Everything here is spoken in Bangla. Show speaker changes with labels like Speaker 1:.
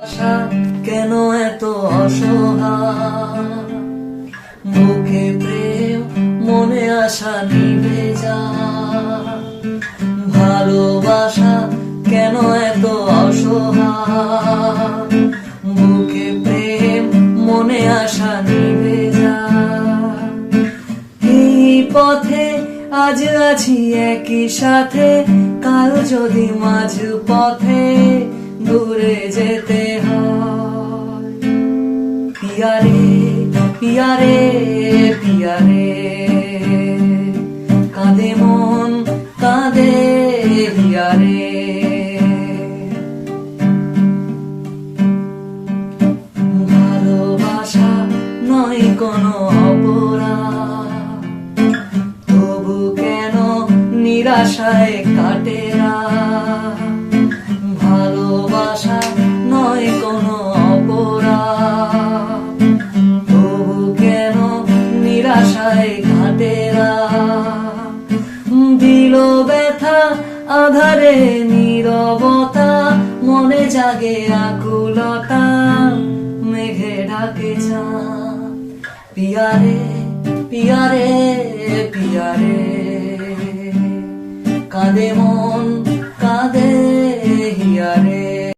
Speaker 1: আশা কেন এত অসহায়? বুকে প্রেম, মনে আশা নিভে যা ভালোবাসা কেন এত অসহায়? বুকে প্রেম, মনে আশা নিভে যা এই পথে আজ আছি একই সাথে, কাল যদি মাঝ পথে দূরে যেতে হয়। পিয়ারে পিয়ারে পিয়ারে। কাঁদে মন, কাঁদে পিয়ারে। ভালোবাসা নয় কোনো অপরাধ। তবু কেন নিরাশায় কাটে রাত? ভালোবাসা নয় কোনো অপরাধ। তবু কেন নিরাশায় কাটে রাত? দিল ব্যথা, আধারে নীরবতা, মনে জাগে আকুলতা, মেঘে ঢাকে চাঁদ। পিয়ারে পিয়ারে পিয়ারে, কাঁদে মন।